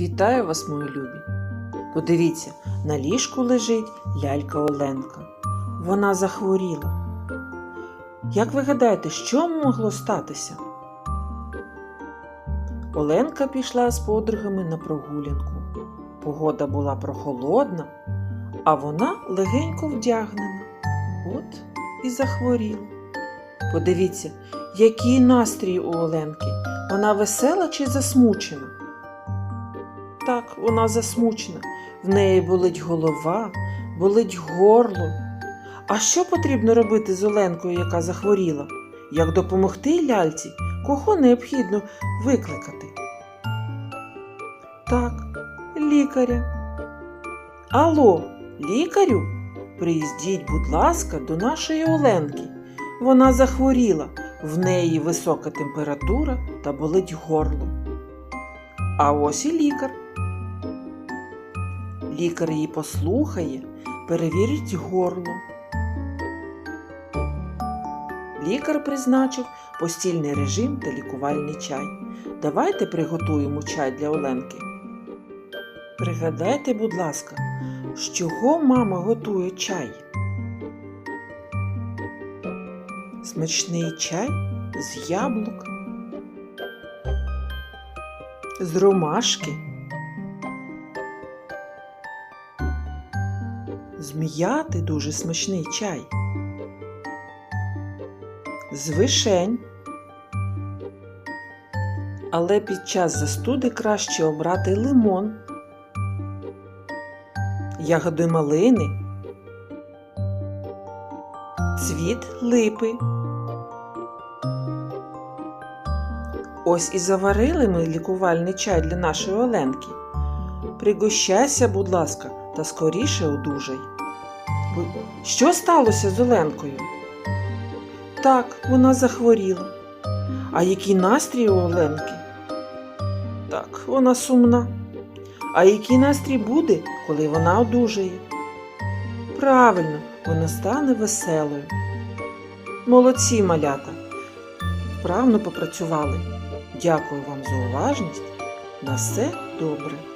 Вітаю вас, мої любі! Подивіться, на ліжку лежить лялька Оленка. Вона захворіла. Як ви гадаєте, що могло статися? Оленка пішла з подругами на прогулянку. Погода була прохолодна, а вона легенько вдягнена. От і захворіла. Подивіться, який настрій у Оленки. Вона весела чи засмучена? Так, вона засмучена. В неї болить голова, болить горло. А що потрібно робити з Оленкою, яка захворіла? Як допомогти ляльці? Кого необхідно викликати? Так, лікаря. Алло, лікарю? Приїздіть, будь ласка, до нашої Оленки. Вона захворіла, в неї висока температура та болить горло. А ось і лікар. Лікар її послухає, перевірить горло. Лікар призначив постільний режим та лікувальний чай. Давайте приготуємо чай для Оленки. Пригадайте, будь ласка, з чого мама готує чай? Смачний чай з яблук, з ромашки. Зміяти дуже смачний чай. З вишень. Але під час застуди краще обрати лимон, ягоди малини, цвіт липи. Ось і заварили ми лікувальний чай для нашої Оленки. Пригощайся, будь ласка, та скоріше одужай. Що сталося з Оленкою? Так, вона захворіла. А який настрій у Оленки? Так, вона сумна. А який настрій буде, коли вона одужає? Правильно, вона стане веселою. Молодці, малята. Вправно попрацювали. Дякую вам за уважність. На все добре.